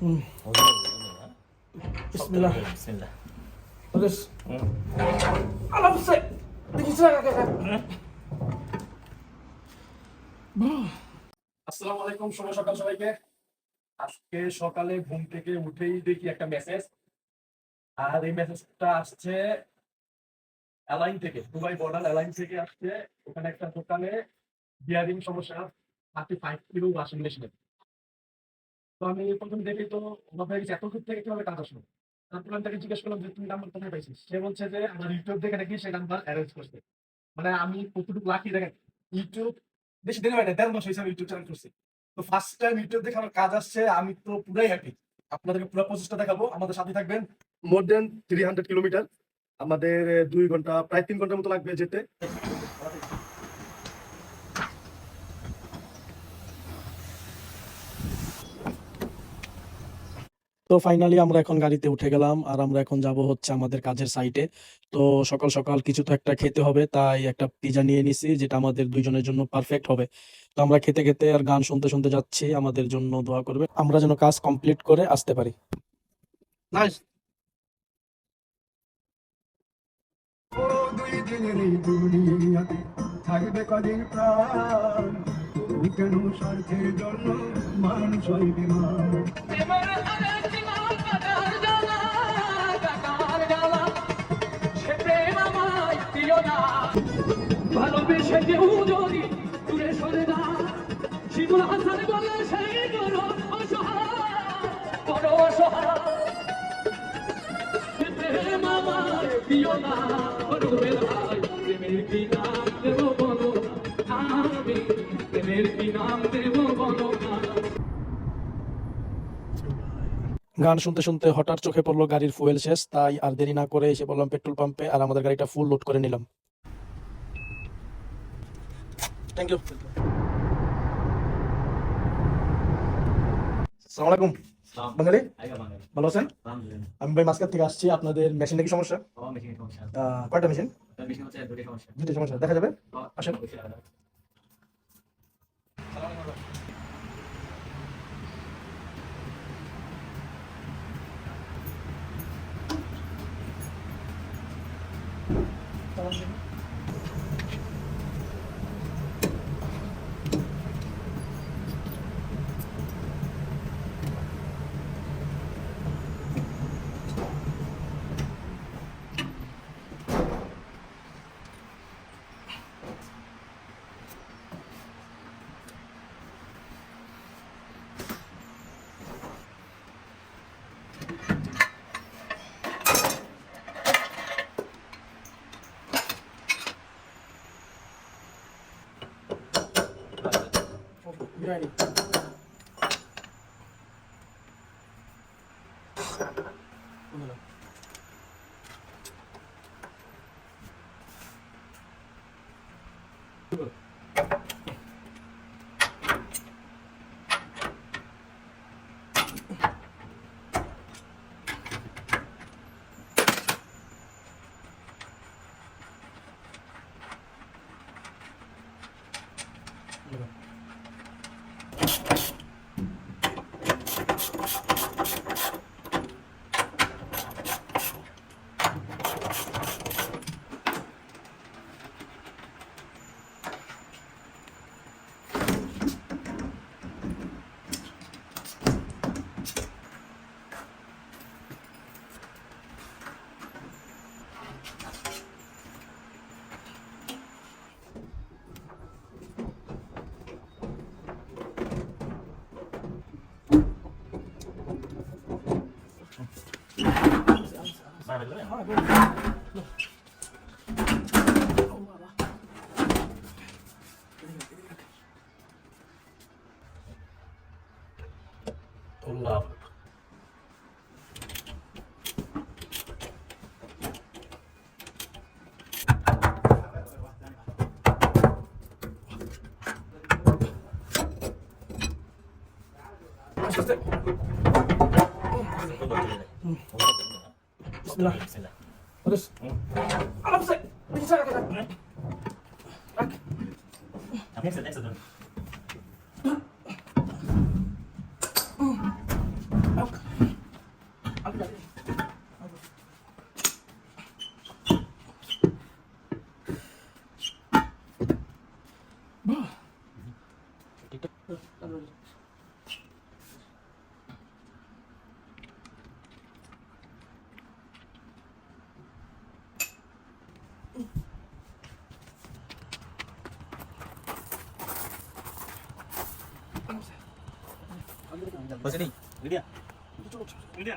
হুম বিসমিল্লাহ। বিসমিল্লাহ ওদেস আলাম সে দেখিস না আসসালামু আলাইকুম শুভ সকাল সবাইকে। আজকে সকালে ঘুম থেকে উঠেই দেখি একটা মেসেজ আর এই মেসেজটা আসছে অ্যালাইন থেকে দুবাই বর্ডার অ্যালাইন থেকে আসছে, ওখানে একটা দোকানে বিয়ারিং সমস্যা থার্টি ফাইভ কিলো ওয়াশিং মেশিনে তো আমি প্রথম দেখি তো এত দূর থেকে কীভাবে কাজ আসলো? তারপর আমি তাকে জিজ্ঞেস করলাম যে, তুমি নাম্বার কোথায় পাইছিস? সে বলছে যে, আমার ইউটিউব দেখে নাকি সে নাম্বার অ্যারেঞ্জ করছে। মানে আমি কতটুকু লাকি দেখেন, ইউটিউব বেশি দেরি হয় না, দেড় মাস হয়েছে আমি ইউটিউব চ্যানেল করছি। তো ফার্স্ট টাইম ইউটিউব দেখে আমার কাজ আসছে, আমি তো পুরাই হ্যাপি আপনাদেরকে পুরো প্রচেষ্টা দেখাবো, আমাদের সাথে থাকবেন more than three hundred kilometre আমাদের দুই ঘণ্টা প্রায় তিন ঘণ্টার মতো লাগবে যেতে। তো ফাইনালি আমরা এখন গাড়িতে উঠে গেলাম আর আমরা এখন যাব হচ্ছে আমাদের কাজের সাইটে তো সকাল সকাল কিছু তো একটা খেতে হবে তাই একটা পিজা নিয়ে নিছি যেটা আমাদের দুইজনের জন্য পারফেক্ট হবে। তো আমরা খেতে খেতে আর গান শুনতে শুনতে যাচ্ছি আমাদের জন্য দোয়া করবে আমরা যেন কাজ কমপ্লিট করে আসতে পারি। নাইস দিনের এই দুনিয়াতে থাকবে কদিন প্রাণ কেন স্বার্থের জন্য মানুষ হয় বিমান না। ভালোবেসে কেউ যদি দূরে সরে যায়, শিমুল হাসান বলে সেই বড় অসহায়, বড় অসহায়। প্রেম আমায় দিও না, গান শুনতে শুনতে হঠাৎ চোখে পড়ল গাড়ির ফুয়েল শেষ তাই আর দেরি না করে এসে বললাম পেট্রোল পাম্পে আর আমাদের গাড়িটা ফুল লোড করে নিলাম। থ্যাংক ইউ সালাম আলাইকুম। বাঙালি? ভালো আছেন? আমি ভাই মাসকার থেকে আসছি আপনাদের মেশিনে কি সমস্যা? কয়টা মেশিন দুটি সমস্যা। দেখা যাবে? আসেন। положила. ready. Thank you. Hallå. Hallå. Hallå. Biryani আল্লাহ আস্তে আস্তে বিসমিল্লাহ বিসমিল্লাহ ওদেস আলাম সে দেখিস না কাকা আমি একসাথে একসাথে ধরুন। হয়েছে নি? রিডিয়া? রিডিয়া?